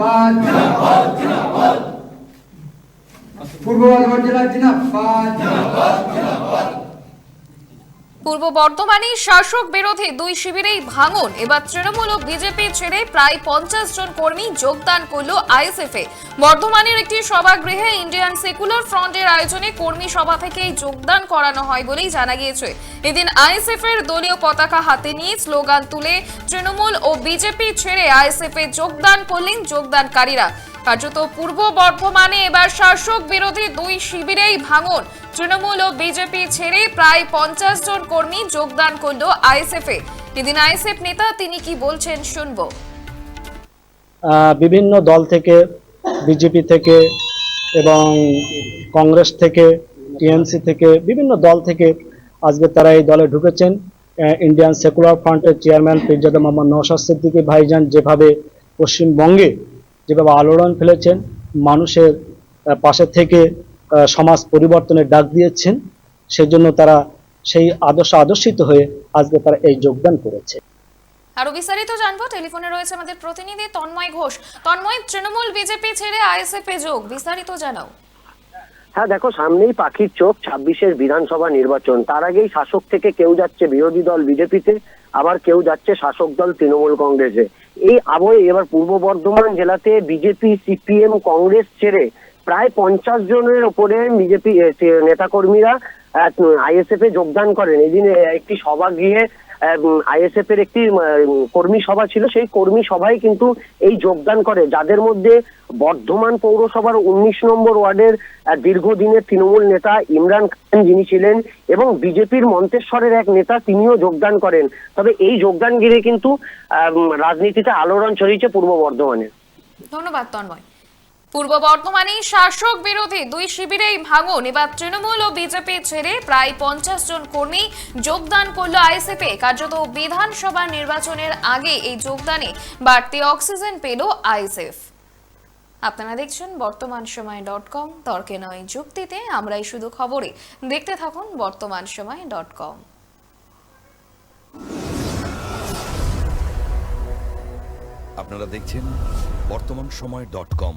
জিনাবাদ পূর্ব বর্ধমান জেলার জিনাবাদ পূর্ব বর্ধমানে শাসক বিরোধী দুই শিবিরেই ভাঙন। এবার তৃণমূল ও বিজেপি ছেড়ে প্রায় পঞ্চাশ জন কর্মী যোগদান করল আইএসএফ বর্ধমানের একটি সভাগৃহে ইন্ডিয়ান সেকুলার ফ্রন্টের আয়োজনে কর্মী সভা থেকে যোগদান করানো হয় বলেই জানা গিয়েছে। এদিন আইএসএফ এর দলীয় পতাকা হাতে নিয়ে স্লোগান তুলে তৃণমূল ও বিজেপি ছেড়ে আইএসএফ এ যোগদান করলেন যোগদানকারীরা। কার্যত পূর্ব বর্ধমানে এবার শাসক বিরোধী দুই শিবিরেই ভাঙন। তৃণমূল ও বিজেপি ছেড়ে প্রায় পঞ্চাশ জন কর্মী যোগদান করল আইএসএফ এ। এদিন আইএসএফ নেতা তিনি কি বলছেন শুনব। বিভিন্ন দল থেকে, বিজেপি থেকে এবং কংগ্রেস থেকে, টিএমসি থেকে, বিভিন্ন দল থেকে আজকে তারা এই দলে ঢুকেছেন। ইন্ডিয়ান সেকুলার ফ্রন্টের চেয়ারম্যান পিরজাদা মোহাম্মদ নওশাদ সিদ্দিকী ভাইজান যেভাবে পশ্চিমবঙ্গে যেভাবে আলোড়ন ফেলেছেন মানুষের পাশে থেকে আহ, সমাজ পরিবর্তনের ডাক দিয়েছেন সেজন্য তারা সেই আদর্শ আদর্শিত হয়ে আজকে তারা এই যোগদান করেছে। আরও বিস্তারিত জানব টেলিফোনে রয়েছে আমাদের প্রতিনিধি তন্ময় ঘোষ। তন্ময় তৃণমূল বিজেপি ছেড়ে আইএসএফ এ যোগ বিস্তারিত জানাও। হ্যাঁ দেখো সামনেই পাখির চোখ ছাব্বিশের বিধানসভা নির্বাচন। তার আগেই শাসক থেকে কেউ যাচ্ছে বিরোধী দল বিজেপিতে আবার কেউ যাচ্ছে শাসক দল তৃণমূল কংগ্রেসে। এই আবহে এবার পূর্ব বর্ধমান জেলাতে বিজেপি, সিপিএম, কংগ্রেস ছেড়ে প্রায় পঞ্চাশ জনের ওপরে বিজেপি নেতাকর্মীরা আইএসএফ এ যোগদান করেন। এদিন একটি সভাগৃহে আইএসএফ এর একটি কর্মী সভা ছিল। সেই কর্মী সভায় কিন্তু এই যোগদান করে, যাদের মধ্যে বর্ধমান পৌরসভার উনিশ নম্বর ওয়ার্ডের দীর্ঘদিনের তৃণমূল নেতা ইমরান খান যিনি ছিলেন এবং বিজেপির মন্তেশ্বরের এক নেতা তিনিও যোগদান করেন। তবে এই যোগদান ঘিরে কিন্তু রাজনীতিতে আলোড়ন ছড়িয়েছে পূর্ব বর্ধমানে। ধন্যবাদ, তন্ময়। পূর্ব বর্ধমানে শাসক বিরোধী দুই শিবিরেই ভাঙন। এবার তৃণমূল ও বিজেপি ছেড়ে প্রায় পঞ্চাশ জন কর্মী যোগদান করল এ কার্যত বিধানসভা নির্বাচনের আগে এই যোগদানে বাড়তি অক্সিজেন পেল আইএসএফ আপনারা দেখছেন বর্তমান সময় ডট কম। তর্কে নয় যুক্তিতে, আমরাই শুধু খবরে। দেখতে থাকুন বর্তমান সময় ডট কম। আপনারা দেখছেন বর্তমান সময় ডট কম।